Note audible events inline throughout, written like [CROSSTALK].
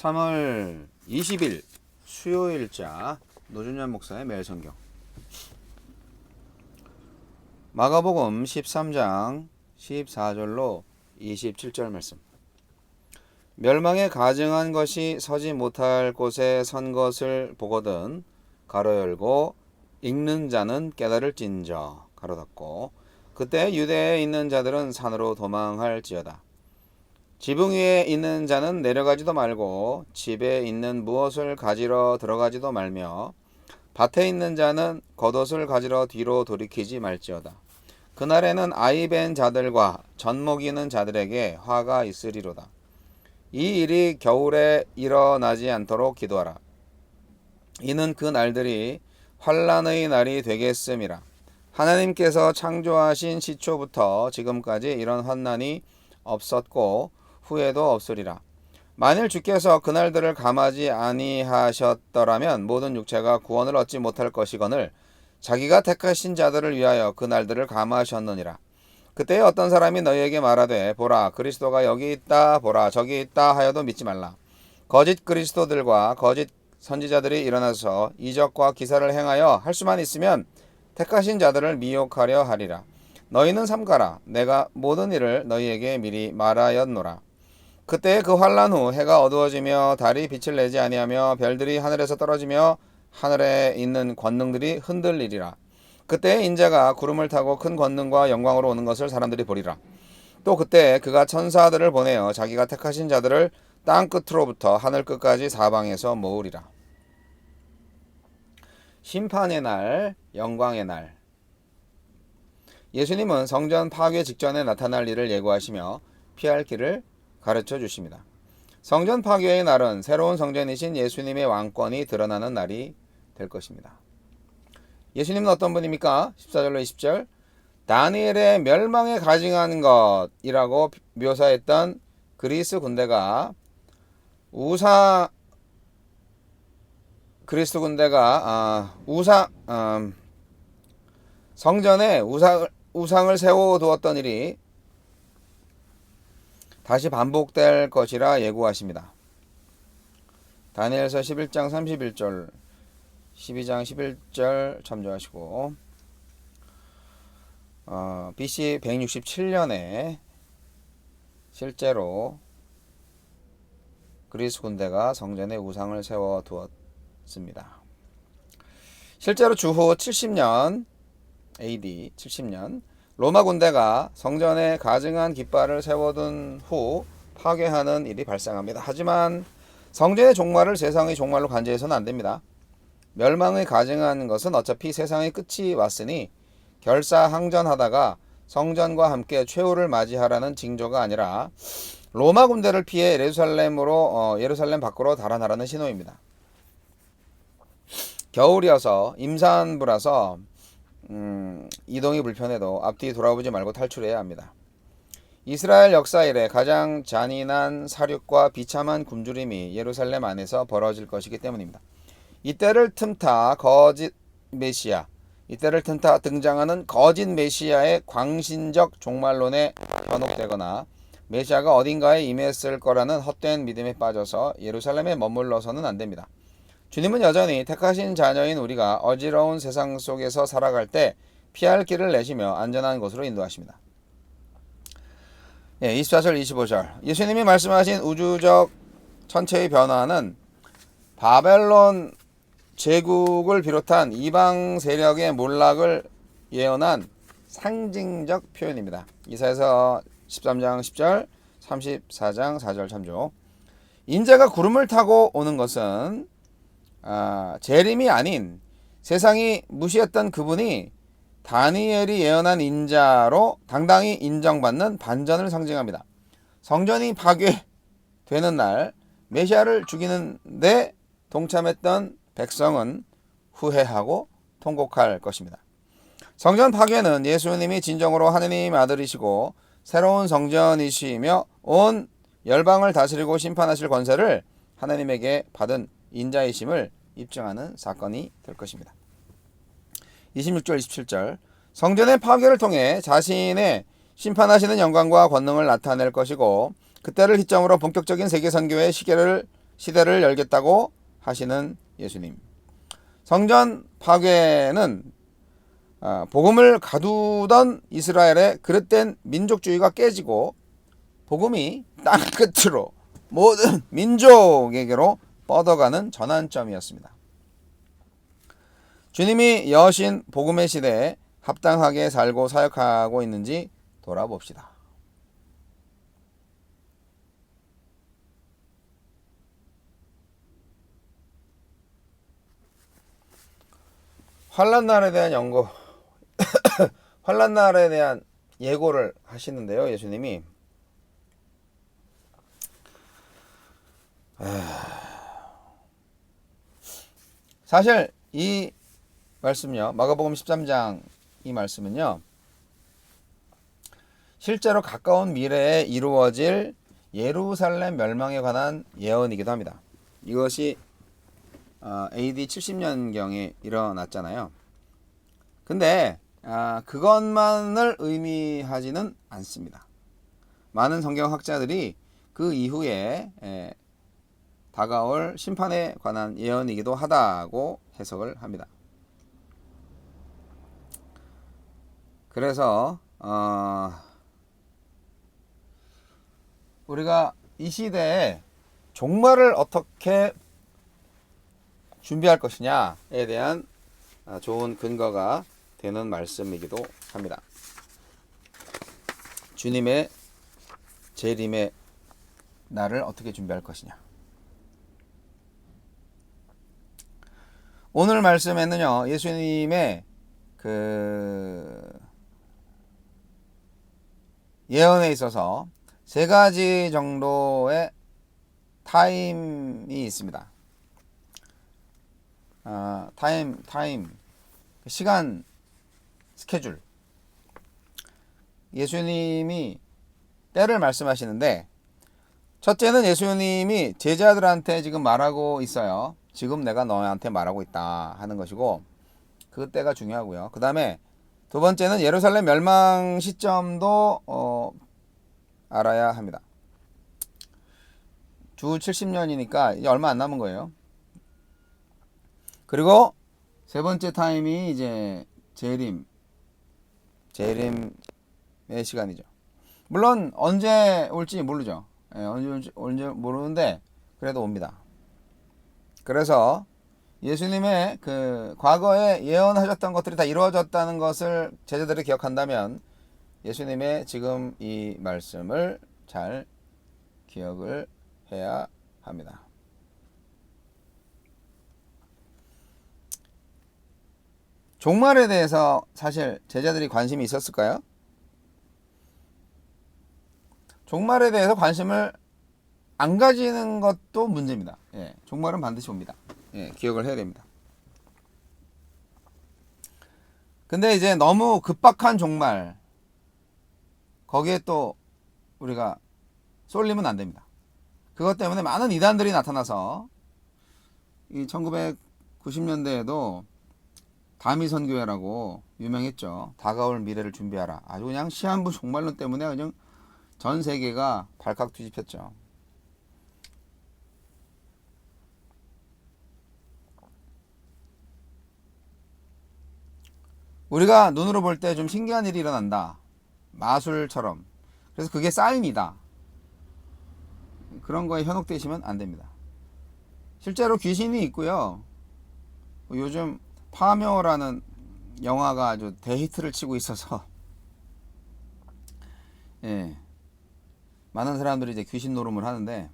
3월 20일 수요일자 노준현 목사의 매일 성경. 마가복음 13장 14절로 27절 말씀. 멸망에 가증한 것이 서지 못할 곳에 선 것을 보거든 가로 열고 읽는 자는 깨달을진저 가로 닫고 그때 유대에 있는 자들은 산으로 도망할지어다 지붕 위에 있는 자는 내려가지도 말고 집에 있는 무엇을 가지러 들어가지도 말며 밭에 있는 자는 겉옷을 가지러 뒤로 돌이키지 말지어다. 그날에는 아이 벤 자들과 젖먹이는 자들에게 화가 있으리로다. 이 일이 겨울에 일어나지 않도록 기도하라. 이는 그 날들이 환란의 날이 되겠음이라. 하나님께서 창조하신 시초부터 지금까지 이런 환난이 없었고 후에도 없으리라. 만일 주께서 그날들을 감하지 아니하셨더라면 모든 육체가 구원을 얻지 못할 것이거늘 자기가 택하신 자들을 위하여 그날들을 감하셨느니라. 그때 어떤 사람이 너희에게 말하되 보라 그리스도가 여기 있다 보라 저기 있다 하여도 믿지 말라. 거짓 그리스도들과 거짓 선지자들이 일어나서 이적과 기사를 행하여 할 수만 있으면 택하신 자들을 미혹하려 하리라. 너희는 삼가라. 내가 모든 일을 너희에게 미리 말하였노라. 그때 그 환란 후 해가 어두워지며 달이 빛을 내지 아니하며 별들이 하늘에서 떨어지며 하늘에 있는 권능들이 흔들리리라. 그때 인자가 구름을 타고 큰 권능과 영광으로 오는 것을 사람들이 보리라. 또 그때 그가 천사들을 보내어 자기가 택하신 자들을 땅 끝으로부터 하늘 끝까지 사방에서 모으리라. 심판의 날, 영광의 날. 예수님은 성전 파괴 직전에 나타날 일을 예고하시며 피할 길을 가르쳐 주십니다. 성전 파괴의 날은 새로운 성전이신 예수님의 왕권이 드러나는 날이 될 것입니다. 예수님은 어떤 분입니까? 14절로 20절. 다니엘의 멸망에 가증한 것이라고 묘사했던 그리스 군대가 우상 그리스 군대가 아, 우상 음, 성전에 우상 우상을 세워 두었던 일이 다시 반복될 것이라 예고하십니다. 다니엘서 11장 31절 12장 11절 참조하시고 어, BC 167년에 실제로 그리스 군대가 성전에 우상을 세워 두었습니다. 실제로 주후 70년 AD 70년 로마 군대가 성전에 가증한 깃발을 세워둔 후 파괴하는 일이 발생합니다. 하지만 성전의 종말을 세상의 종말로 간주해서는 안 됩니다. 멸망의 가증한 것은 어차피 세상의 끝이 왔으니 결사항전하다가 성전과 함께 최후를 맞이하라는 징조가 아니라 로마 군대를 피해 예루살렘으로 어, 예루살렘 밖으로 달아나라는 신호입니다. 겨울이어서 임산부라서 음, 이동이 불편해도 앞뒤 돌아보지 말고 탈출해야 합니다. 이스라엘 역사 이래 가장 잔인한 사륙과 비참한 굶주림이 예루살렘 안에서 벌어질 것이기 때문입니다. 이때를 틈타 거짓 메시아, 이때를 틈타 등장하는 거짓 메시아의 광신적 종말론에 현혹되거나 메시아가 어딘가에 임했을 거라는 헛된 믿음에 빠져서 예루살렘에 머물러서는 안 됩니다. 주님은 여전히 택하신 자녀인 우리가 어지러운 세상 속에서 살아갈 때 피할 길을 내시며 안전한 곳으로 인도하십니다. 예, 24절 25절 예수님이 말씀하신 우주적 천체의 변화는 바벨론 제국을 비롯한 이방 세력의 몰락을 예언한 상징적 표현입니다. 이사에서 13장 10절, 34장 4절 참조. 인자가 구름을 타고 오는 것은 아, 재림이 아닌 세상이 무시했던 그분이 다니엘이 예언한 인자로 당당히 인정받는 반전을 상징합니다. 성전이 파괴되는 날 메시아를 죽이는데 동참했던 백성은 후회하고 통곡할 것입니다. 성전 파괴는 예수님이 진정으로 하느님 아들이시고 새로운 성전이시며 온 열방을 다스리고 심판하실 권세를 하나님에게 받은 인자이심을 입증하는 사건이 될 것입니다. 26절 27절 성전의 파괴를 통해 자신의 심판하시는 영광과 권능을 나타낼 것이고 그때를 기점으로 본격적인 세계 선교의 시계를 시대를 열겠다고 하시는 예수님. 성전 파괴는 아, 복음을 가두던 이스라엘의 그릇된 민족주의가 깨지고 복음이 땅 끝으로 모든 민족에게로 뻗어가는 전환점이었습니다. 주님이 여신 복음의 시대에 합당하게 살고 사역하고 있는지 돌아봅시다. 환란 날에 대한 연구, [COUGHS] 환란 날에 대한 예고를 하시는데요, 예수님이 사실 이 말씀요, 마가복음 13장 이 말씀은요, 실제로 가까운 미래에 이루어질 예루살렘 멸망에 관한 예언이기도 합니다. 이것이 어, AD 70년경에 일어났잖아요. 근데 아, 그것만을 의미하지는 않습니다. 많은 성경학자들이 그 이후에 에, 다가올 심판에 관한 예언이기도 하다고 해석을 합니다. 그래서 어, 우리가 이 시대에 종말을 어떻게 준비할 것이냐에 대한 아, 좋은 근거가 되는 말씀이기도 합니다. 주님의 재림의 날을 어떻게 준비할 것이냐. 오늘 말씀에는요, 예수님의 그 예언에 있어서 세 가지 정도의 타임이 있습니다. 아, 타임, 타임, 시간, 스케줄. 예수님이 때를 말씀하시는데, 첫째는 예수님이 제자들한테 지금 말하고 있어요. 지금 내가 너한테 말하고 있다 하는 것이고, 그 때가 중요하고요. 그 다음에 두 번째는 예루살렘 멸망 시점도 어, 알아야 합니다. 주 70년이니까 이제 얼마 안 남은 거예요. 그리고 세 번째 타임이 이제 재림, 재림의 시간이죠. 물론 언제 올지 모르죠. 예, 언제 올지 모르는데 그래도 옵니다. 그래서 예수님의 그 과거에 예언하셨던 것들이 다 이루어졌다는 것을 제자들이 기억한다면 예수님의 지금 이 말씀을 잘 기억을 해야 합니다. 종말에 대해서 사실 제자들이 관심이 있었을까요? 종말에 대해서 관심을 안 가지는 것도 문제입니다. 예, 종말은 반드시 옵니다. 예, 기억을 해야 됩니다. 근데 이제 너무 급박한 종말, 거기에 또 우리가 쏠리면 안 됩니다. 그것 때문에 많은 이단들이 나타나서 이 1990년대에도 다미선교회라고 유명했죠. 다가올 미래를 준비하라. 아주 그냥 시한부 종말론 때문에 그냥 전 세계가 발칵 뒤집혔죠. 우리가 눈으로 볼 때 좀 신기한 일이 일어난다. 마술처럼. 그래서 그게 사인이다. 그런 거에 현혹되시면 안 됩니다. 실제로 귀신이 있고요. 요즘 파묘라는 영화가 아주 대히트를 치고 있어서 [LAUGHS] 예. 많은 사람들이 이제 귀신 노름을 하는데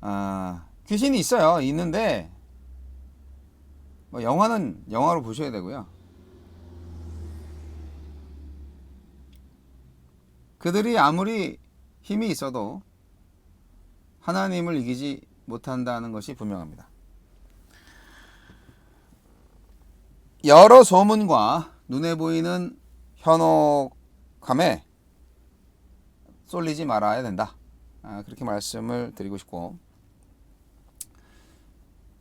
아, 귀신이 있어요. 있는데 뭐 영화는 영화로 보셔야 되고요. 그들이 아무리 힘이 있어도 하나님을 이기지 못한다는 것이 분명합니다. 여러 소문과 눈에 보이는 현혹함에 쏠리지 말아야 된다. 아, 그렇게 말씀을 드리고 싶고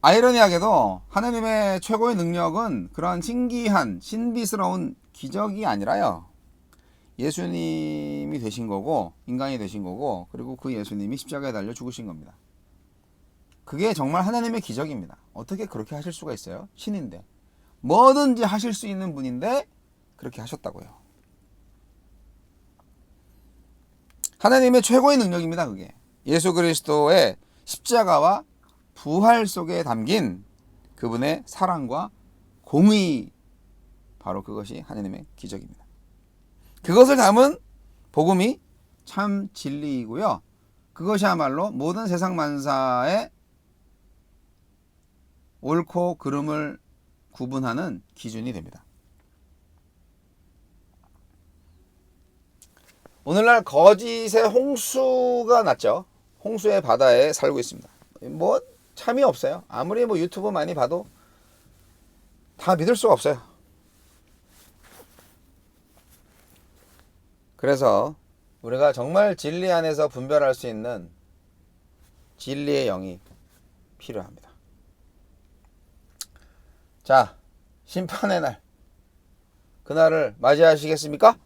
아이러니하게도 하나님의 최고의 능력은 그런 신기한 신비스러운 기적이 아니라요. 예수님이 되신 거고 인간이 되신 거고 그리고 그 예수님이 십자가에 달려 죽으신 겁니다. 그게 정말 하나님의 기적입니다. 어떻게 그렇게 하실 수가 있어요? 신인데. 뭐든지 하실 수 있는 분인데 그렇게 하셨다고요. 하나님의 최고의 능력입니다. 그게. 예수 그리스도의 십자가와 부활 속에 담긴 그분의 사랑과 공의 바로 그것이 하나님의 기적입니다. 그것을 담은 복음이 참 진리이고요. 그것이야말로 모든 세상 만사의 옳고 그름을 구분하는 기준이 됩니다. 오늘날 거짓의 홍수가 났죠. 홍수의 바다에 살고 있습니다. 뭐 참이 없어요. 아무리 뭐 유튜브 많이 봐도 다 믿을 수가 없어요. 그래서 우리가 정말 진리 안에서 분별할 수 있는 진리의 영이 필요합니다. 자, 심판의 날. 그날을 맞이하시겠습니까?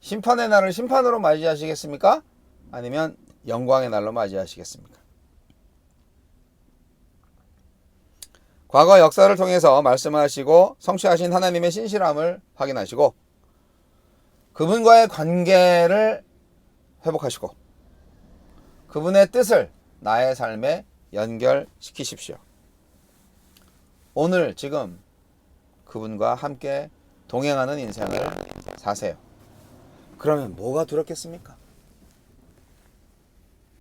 심판의 날을 심판으로 맞이하시겠습니까? 아니면 영광의 날로 맞이하시겠습니까? 과거 역사를 통해서 말씀하시고 성취하신 하나님의 신실함을 확인하시고 그분과의 관계를 회복하시고 그분의 뜻을 나의 삶에 연결시키십시오. 오늘 지금 그분과 함께 동행하는 인생을 사세요. 그러면 뭐가 두렵겠습니까?